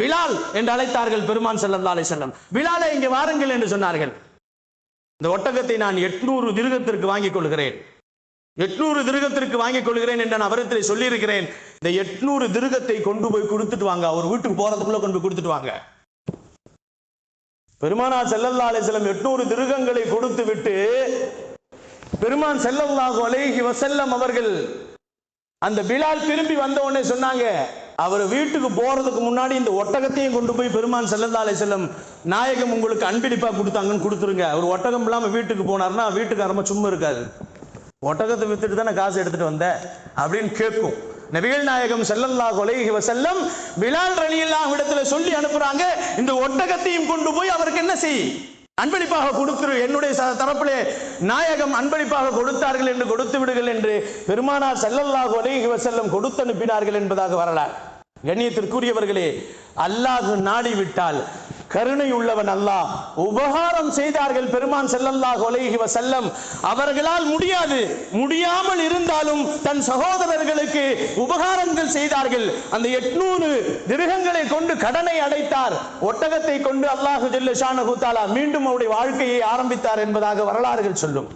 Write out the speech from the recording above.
பிலால் என்று அழைத்தார்கள் பெருமான் செல்லம் அலைஹி செல்லம் பிலாலை இங்கே வாருங்கள் என்று சொன்னார்கள். இந்த ஒட்டகத்தை நான் எட்நூறு திருகத்திற்கு வாங்கிக் கொள்கிறேன். எட்நூறு திருகத்திற்கு வாங்கிக் கொள்கிறேன் என்று நான் அவரத்தில் சொல்லியிருக்கிறேன். இந்த எட்நூறு திருகத்தை கொண்டு போய் கொடுத்துட்டு வாங்க. அவர் வீட்டுக்கு போறதுக்குள்ள கொண்டு போய் கொடுத்துட்டு வாங்க. பெருமானார் செல்லல்லா அலைஹி செல்லம் எட்நூறு திருகங்களை கொடுத்து விட்டு பெருமான் செல்லல்லாஹு அலைஹி வசல்லம் அவர்கள் அந்த பிலால் திரும்பி வந்த உடனே சொன்னாங்க அவர் வீட்டுக்கு போறதுக்கு முன்னாடி இந்த ஒட்டகத்தையும் கொண்டு போய் பெருமான் செல்லந்தாலே செல்லும் நாயகம் உங்களுக்கு அன்பிடிப்பாக கொடுத்தாங்கன்னு கொடுத்துருங்க. அவர் ஒட்டகம் இல்லாம வீட்டுக்கு போனார்னா வீட்டுக்கு அரம்ப சும்மா இருக்காது ஒட்டகத்தை வித்துட்டு தானே காசு எடுத்துட்டு வந்த? அப்படின்னு கேட்கும். நபிகள் நாயகம் செல்லல்லா கொலை செல்லம் பிலால் ரலியல்லாஹு இடத்துல சொல்லி அனுப்புறாங்க இந்த ஒட்டகத்தையும் கொண்டு போய் அவருக்கு என்ன செய்? அன்பளிப்பாக கொடுத்துரு. என்னுடைய தரப்பிலே நாயகம் அன்பளிப்பாக கொடுத்தார்கள் என்று கொடுத்து விடுங்கள் என்று பெருமானார் செல்லல்லாக ஒரே செல்லும் கொடுத்து அனுப்பினார்கள் என்பதாக வரலாறு. கண்ணியத்திற்குரியவர்களே அல்லாஹ் நாடி விட்டால் கருணை உள்ளவன் அல்லாஹ். உபகாரம் செய்தார்கள் பெருமான் ஸல்லல்லாஹு அலைஹி செல்லம் அவர்களால் முடியாது. முடியாமல் இருந்தாலும் தன் சகோதரர்களுக்கு உபகாரங்கள் செய்தார்கள். அந்த எட்நூறு திருகங்களை கொண்டு கடனை அடைத்தார். ஒட்டகத்தை கொண்டு அல்லாஹு ஜல்ல ஷானஹு மீண்டும் அவருடைய வாழ்க்கையை ஆரம்பித்தார் என்பதாக வரலாறுகள் சொல்லும்.